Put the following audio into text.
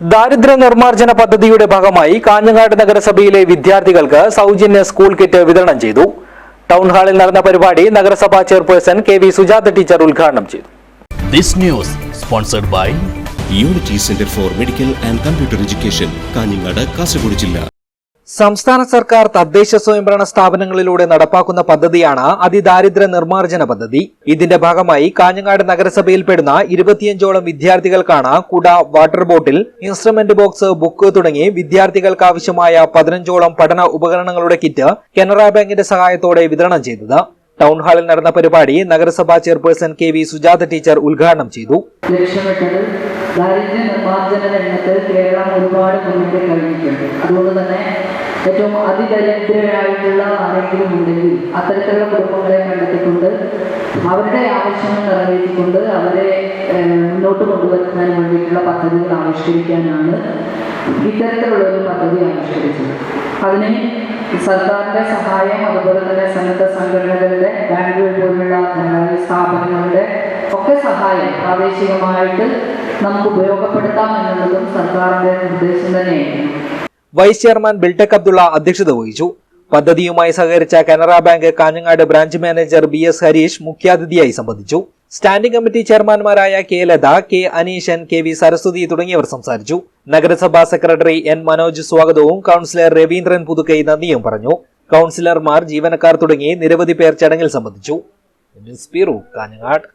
ദാരിദ്ര്യ നിർമ്മാർജന പദ്ധതിയുടെ ഭാഗമായി കാഞ്ഞങ്ങാട് നഗരസഭയിലെ വിദ്യാർത്ഥികൾക്ക് സൗജന്യ സ്കൂൾ കിറ്റ് വിതരണം ചെയ്തു. ടൗൺ ഹാളിൽ നടന്ന പരിപാടി നഗരസഭാ chairperson K V Sujatha teacher ഉദ്ഘാടനം ചെയ്തു. This news sponsored by Unity Centre for Medical and Computer Education Kanhangad Kasaragod ജില്ല. സംസ്ഥാന സർക്കാർ തദ്ദേശ സ്വയംഭരണ സ്ഥാപനങ്ങളിലൂടെ നടപ്പാക്കുന്ന പദ്ധതിയാണ് അതിദാരിദ്ര്യ നിർമ്മാർജന പദ്ധതി. ഇതിന്റെ ഭാഗമായി കാഞ്ഞങ്ങാട് നഗരസഭയിൽപ്പെടുന്ന ഇരുപത്തിയഞ്ചോളം വിദ്യാർത്ഥികൾക്കാണ് കുട water bottle instrument box book തുടങ്ങി വിദ്യാർത്ഥികൾക്ക് ആവശ്യമായ പതിനഞ്ചോളം പഠന ഉപകരണങ്ങളുടെ കിറ്റ് കനറ ബാങ്കിന്റെ സഹായത്തോടെ വിതരണം ചെയ്തത്. ടൗൺ ഹാളിൽ നടന്ന പരിപാടി നഗരസഭാ chairperson K V Sujatha teacher ഉദ്ഘാടനം ചെയ്തു. ദാരിദ്ര്യ നിർമ്മാർജന രംഗത്ത് കേരളം ഒരുപാട് മുന്നേറി കഴിഞ്ഞിട്ടുണ്ട് അതുകൊണ്ട് തന്നെ ഏറ്റവും അതിദരിദ്രരായിട്ടുള്ള ആരെങ്കിലും ഉണ്ടെങ്കിൽ അത്തരത്തിലുള്ള കുടുംബങ്ങളെ കണ്ടെത്തിക്കൊണ്ട് അവരുടെ ആവശ്യങ്ങൾ നിറവേറ്റിക്കൊണ്ട് അവരെ മുന്നോട്ട് കൊണ്ടുവരുന്നതിന് വേണ്ടിയിട്ടുള്ള പദ്ധതികൾ ആവിഷ്കരിക്കാനാണ് ഇത്തരത്തിലുള്ള ഒരു പദ്ധതി ആവിഷ്കരിച്ചത്. അതിന് സർക്കാരിന്റെ സഹായം അതുപോലെ തന്നെ സന്നദ്ധ സംഘടനകളുടെ ബാങ്കുകൾ പോലുള്ള ധനകാര്യ സ്ഥാപനങ്ങളുടെ ഒക്കെ സഹായം പ്രാദേശികമായിട്ട് നമുക്ക് ഉപയോഗപ്പെടുത്താം എന്നുള്ളതും സർക്കാരിന്റെ നിർദ്ദേശം തന്നെയാണ് വൈസ് ചെയർമാൻ ബിൽടെക് അബ്ദുള്ള അധ്യക്ഷത വഹിച്ചു. പദ്ധതിയുമായി സഹകരിച്ച Canara bank Kanhangad branch manager B S Harish മുഖ്യാതിഥിയായി സംബന്ധിച്ചു. Standing committee ചെയർമാൻമാരായ K Latha K Aneeshan K V Saraswathi തുടങ്ങിയവർ സംസാരിച്ചു. നഗരസഭാ സെക്രട്ടറി എൻ മനോജ് സ്വാഗതവും കൌൺസിലർ രവീന്ദ്രൻ പുതുക്കൈ നന്ദിയും പറഞ്ഞു. കൌൺസിലർമാർ ജീവനക്കാർ തുടങ്ങി നിരവധി പേർ ചടങ്ങിൽ സംബന്ധിച്ചു. കാഞ്ഞങ്ങാട്.